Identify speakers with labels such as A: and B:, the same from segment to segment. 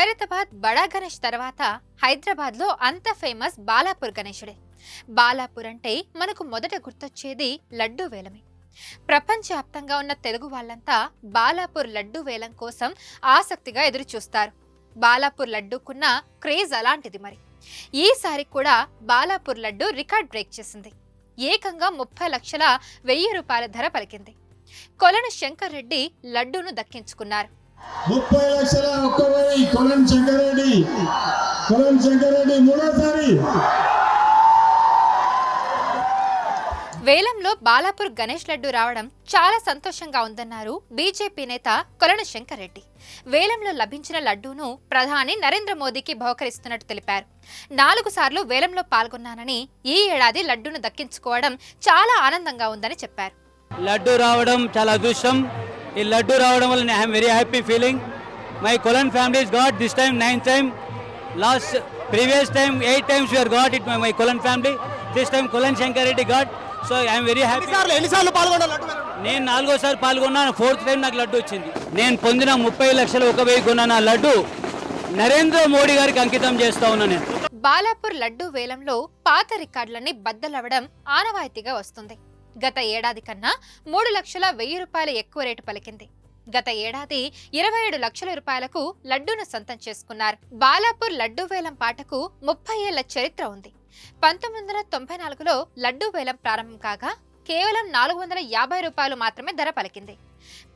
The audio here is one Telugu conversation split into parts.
A: ఖైరతాబాద్ బడా గణేష్ తర్వాత హైదరాబాద్లో అంత ఫేమస్ బాలాపూర్ గణేశుడే బాలాపూర్ అంటే మనకు మొదట గుర్తొచ్చేది లడ్డూ వేలమే. ప్రపంచవ్యాప్తంగా ఉన్న తెలుగు వాళ్ళంతా బాలాపూర్ లడ్డూ వేలం కోసం ఆసక్తిగా ఎదురు చూస్తారు బాలాపూర్ లడ్డూకున్న క్రేజ్ అలాంటిది మరి. ఈసారి కూడా బాలాపూర్ లడ్డు రికార్డ్ బ్రేక్ చేసింది. ఏకంగా ముప్పై లక్షల వెయ్యి రూపాయల ధర పలికింది. కొలను శంకర్ రెడ్డి లడ్డూను దక్కించుకున్నారు.
B: ముప్పై లక్షల ఒక్క వెయ్యి కొలం శంకరెడ్డి. కొలం శంకరెడ్డి మూడోసారి.
A: వేలంలో బాలాపూర్ గణేష్ లడ్డు రావడం చాలా సంతోషంగా ఉందన్నారు బీజేపీ నేత కొలను శంకర్ రెడ్డి వేలంలో లభించిన లడ్డూను ప్రధాని నరేంద్ర మోదీకి బహుకరిస్తున్నట్టు తెలిపారు. నాలుగు సార్లు వేలంలో పాల్గొన్నానని ఈ ఏడాది లడ్డూను దక్కించుకోవడం చాలా ఆనందంగా ఉందని చెప్పారు.
C: లడ్డు రావడం చాలా అదృష్టం. ఈ లడ్డు రావడం వల్ల I'm very happy feeling. My Kolan families got this time nine time last previous time eight times you're got it my Kolan family this time Kolan Shankar Reddy got so I'm very happy
D: ఎన్నిసార్లు పాల్గొన్నారు?
C: నేను నాలుగోసారి పాల్గొన్నాను ఫోర్త్ టైం నాకు లడ్డు వచ్చింది. నేను పొందిన ముప్పై లక్షలు ఒక వెయ్యి కొన్న నా లడ్డు నరేంద్ర మోడీ గారికి అంకితం చేస్తా ఉన్నా నేను.
A: బాలాపూర్ లడ్డూ వేలంలో పాత రికార్డులన్నీ బద్దలవ్వడం ఆనవాయితీగా వస్తుంది. గత ఏడాది కన్నా మూడు లక్షల వెయ్యి రూపాయల ఎక్కువ రేటు పలికింది. గత ఏడాది ఇరవై ఏడు లక్షల రూపాయలకు లడ్డూను సొంతం చేసుకున్నారు. బాలాపూర్ లడ్డూ వేలం పాటకు ముప్పై ఏళ్ళ చరిత్ర ఉంది. పంతొమ్మిది వందల తొంభై నాలుగులో లడ్డూ వేలం ప్రారంభం కాగా కేవలం నాలుగు వందల యాభై రూపాయలు మాత్రమే ధర పలికింది.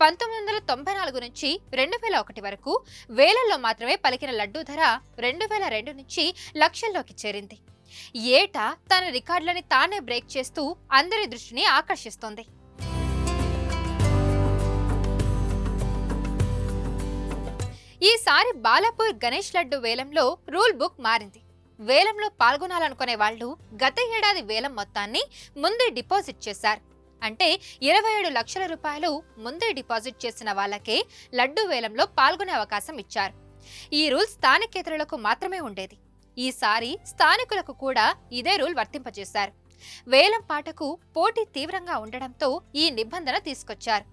A: పంతొమ్మిది వందల తొంభై నాలుగు నుంచి రెండు వేల ఒకటి వరకు వేలల్లో మాత్రమే పలికిన లడ్డూ ధర రెండు వేల రెండు నుంచి లక్షల్లోకి చేరింది. ఏటా తన రికార్డులని తానే బ్రేక్ చేస్తూ అందరి దృష్టిని ఆకర్షిస్తోంది. ఈసారి బాలాపూర్ గణేష్ లడ్డు వేలంలో రూల్ బుక్ మారింది. వేలంలో పాల్గొనాలనుకునే వాళ్ళు గత ఏడాది వేలం మొత్తాన్ని ముందే డిపాజిట్ చేశారు. అంటే ఇరవై ఏడు లక్షల రూపాయలు ముందే డిపాజిట్ చేసిన వాళ్ళకే లడ్డు వేలంలో పాల్గొనే అవకాశం ఇచ్చారు. ఈ రూల్ స్థానికేతరులకు మాత్రమే ఉండేది. ఈసారి స్థానికులకు కూడా ఇదే రూల్ వర్తింపజేశారు. వేలం పాటకు పోటీ తీవ్రంగా ఉండడంతో ఈ నిబంధన తీసుకొచ్చారు.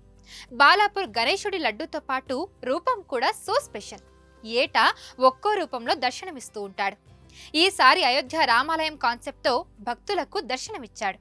A: బాలాపూర్ గణేశుడి లడ్డూతో పాటు రూపం కూడా సో స్పెషల్. ఏటా ఒక్కో రూపంలో దర్శనమిస్తూ ఉంటాడు. ఈసారి అయోధ్య రామాలయం కాన్సెప్ట్తో భక్తులకు దర్శనమిచ్చాడు.